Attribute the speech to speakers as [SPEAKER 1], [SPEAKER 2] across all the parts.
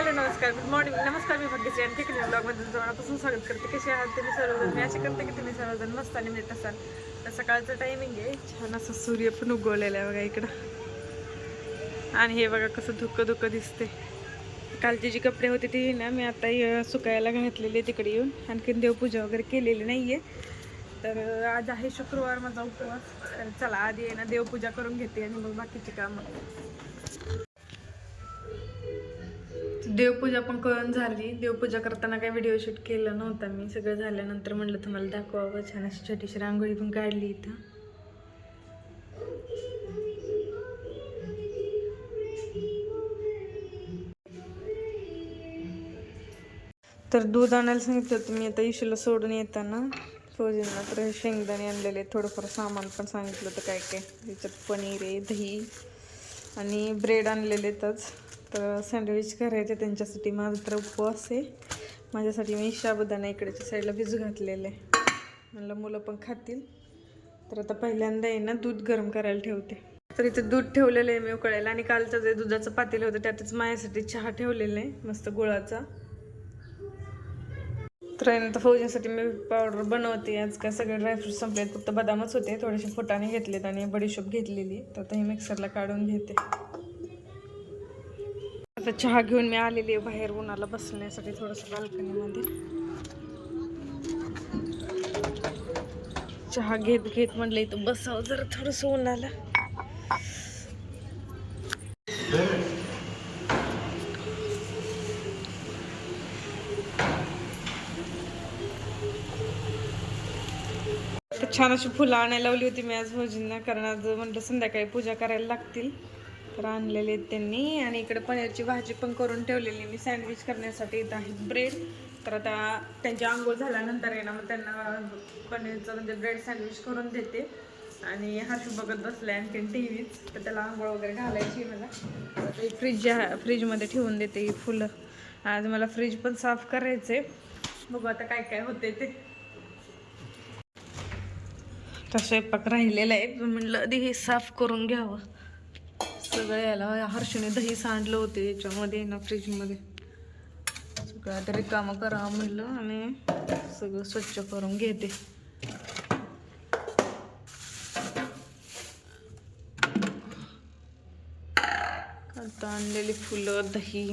[SPEAKER 1] Hello नमस्कार. Good morning नमस्कार मी भाग्यश्री. आणि ठिकाणी ब्लॉगमध्ये तुमचं मनापासून स्वागत करते. कसे आहात तुम्ही सर्वजण? मी असे करते की तुम्ही सर्वजण मस्त आणि मिळत असाल. तर सकाळचं टायमिंग आहे. छान असं सूर्य पण उगवलेला आहे बघा इकडं. आणि हे बघा कसं धुकं धुकं दिसते कालचे जे कपडे होते ते ना मी आता सुकायला घातलेले तिकडे येऊन. आणखीन देवपूजा वगैरे केलेली नाही आहे तर आज आहे शुक्रवार माझा उपवास. तर चला आधी आहे ना देवपूजा करून घेते आणि मग बाकीची कामं. देवपूजा पण करून झाली. देवपूजा करताना काही व्हिडिओ शूट केला नव्हता मी. सगळं झाल्यानंतर म्हणलं तुम्हाला दाखवावं. छान अशी छोटीशी रांगोळी पण काढली इथं. तर दूध आणायला सांगितलं होतं मी. आता इशूला सोडून येताना फौजींना तर हे शेंगदाणे आणलेले. थोडंफार सामान पण सांगितलं होतं काय काय. त्याच्यात पनीर आहे दही आणि ब्रेड आणलेलेतच तर सँडविच करायचे त्यांच्यासाठी माझा तर उपवास आहे. माझ्यासाठी मी शाबुदाना इकडच्या साईडला भिजू घातलेलं आहे. म्हणलं मुलं पण खातील. तर आता पहिल्यांदा आहे ना दूध गरम करायला ठेवते. तर इथे दूध ठेवलेलं आहे मी उकळायला आणि कालचं जे दुधाचं पातेलं होतं त्यातच माझ्यासाठी चहा ठेवलेलं आहे मस्त गुळाचा. तर आहे फौजींसाठी मी पावडर बनवते. आज काय सगळे ड्रायफ्रूट संपलेत फक्त बदामच होते. थोडेसे फुटाने घेतलेत आणि बडीशोप घेतलेली तर आता हे मिक्सरला काढून घेते. आता चहा घेऊन मी आलेली आहे बाहेर उन्हाला बसण्यासाठी थोडंसं बाल्कनीमध्ये. चहा घेत घेत म्हटलं इथं बसावं जरा थोडंसं उन्हाला. तर छान अशी फुलं आणायला लावली होती मी आज भोजींना कारण आज म्हटलं संध्याकाळी पूजा करायला लागतील. तर आणलेले आहेत त्यांनी. आणि इकडे पनीरची भाजी पण करून ठेवलेली मी. सँडविच करण्यासाठी इथं आहे ब्रेड तर आता त्यांची आंघोळ झाल्यानंतर आहे ना मग त्यांना पनीरचं म्हणजे ब्रेड सँडविच करून देते. आणि हर्षू बघत बसलाय आणखीन टी व्हीच तर त्याला आंघोळ वगैरे घालायची मला. आता फ्रीज फ्रीजमध्ये ठेवून देते ही फुलं. आज मला फ्रीज पण साफ करायचे बघू आता काय काय होते ते. तर स्वयंपाक राहिलेला आहे. पण म्हणलं आधी हे साफ करून घ्यावं. सगळं याला हर्षने दही सांडलं होते याच्यामध्ये ना फ्रीजमध्ये. सगळं आता रिकामं करावं म्हणलं आणि सगळं स्वच्छ करून घेते. आता आणलेली फुलं दही.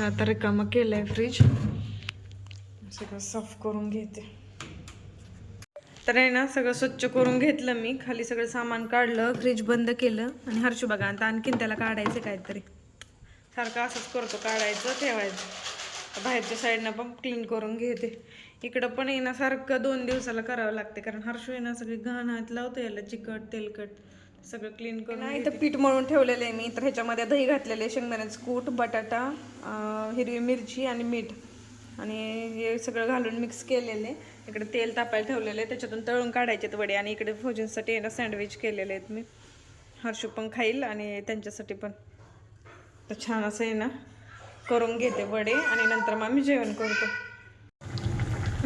[SPEAKER 1] सगळं आता रिकामं केलं आहे फ्रीज सगळं साफ करून घेते. तर आहे ना सगळं स्वच्छ करून घेतलं मी. खाली सगळं सामान काढलं फ्रीज बंद केलं. आणि हर्षू बघा आता आणखीन त्याला काढायचं काहीतरी. सारखं असंच करतो काढायचं ठेवायचं. बाहेरच्या साईडनं पण क्लीन करून घेते. इकडं पण आहे ना सारखं दोन दिवसाला करावं लागते. कारण हर्षू आहे ना सगळी घाण हात लावतो याला चिकट तेलकट. सगळं क्लीन करून नाही तर पीठ मळून ठेवलेलं आहे मी. तर ह्याच्यामध्ये दही घातलेले शेंगदाण्याचं कूट बटाटा हिरवी मिरची आणि मीठ. आणि हे सगळं घालून मिक्स केलेले इकडे तेल तापायला ठेवलेले त्याच्यातून तळून काढायचे वडे. आणि इकडे भोजनसाठी आहे ना सँडविच केलेले आहेत मी. हर्षू पण खाईल आणि त्यांच्यासाठी पण. तर छान असं आहे ना करून घेते वडे आणि नंतर मग आम्ही जेवण करतो.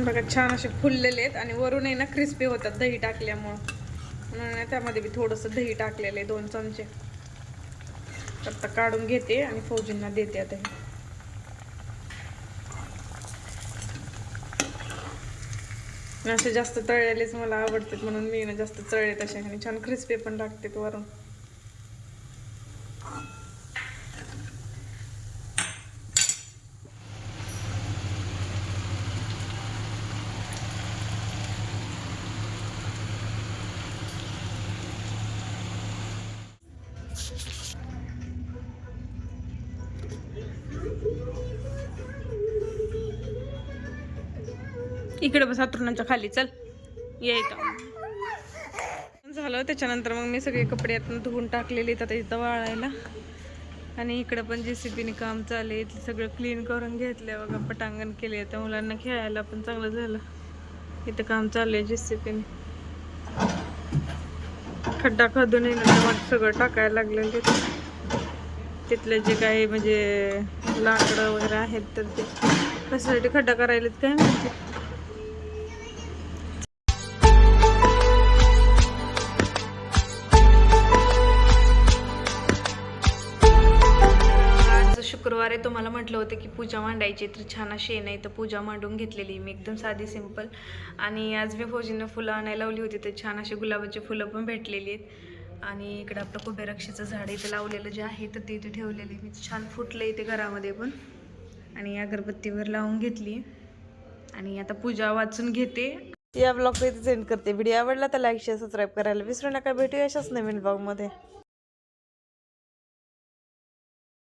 [SPEAKER 1] बघा छान असे फुललेले आहेत आणि वरून आहे ना क्रिस्पी होतात दही टाकल्यामुळं. म्हणून त्यामध्ये बी थोडंसं दही टाकलेलं आहे दोन चमचे. तर आता काढून घेते आणि फौजींना देते आता हे. असे जास्त तळलेलेच मला आवडतात म्हणून मी ना जास्त तळले तसे आणि छान क्रिस्पी पण लागतात वरून. इकडे बस हातरुणाच्या खाली चल. ये इथं. झालं त्याच्यानंतर मग मी सगळे कपडे यातून धुवून टाकलेले आता इथं वाळायला. आणि इकडं पण जे सी बीने काम चालू आहे इथलं सगळं क्लीन करून घेतलं बघा पटांगण केले तर मुलांना खेळायला पण चांगलं झालं. इथं काम चालू आहे जे सी बीने खड्डा खदून येणं सगळं टाकायला लागलेले तिथले जे काही म्हणजे लाकडं वगैरे आहेत तर ते कशासाठी खड्डा करायला काय माहिती आज तुम्हाला म्हटलं होतं की पूजा मांडायची तर छान अशी नाही तर पूजा मांडून घेतलेली मी. एकदम साधी सिंपल आणि आज मी फौजीनं फुलं आणायला लावली होती तर छान अशी गुलाबाची फुलं पण भेटलेली आहेत. आणि इकडं आपलं कुबेराक्षीचं झाड इथे लावलेलं जे आहे तर ते इथे ठेवलेले. मी छान फुटलं इथे घरामध्ये पण. आणि अगरबत्तीवर लावून घेतली. आणि आता पूजा वाचून घेते. या ब्लॉग इथे सेंड करते. व्हिडिओ आवडला तर लाईक शेअर सबस्क्राईब करायला विसरू नका. भेटूया अशाच नवीन ब्लॉगमध्ये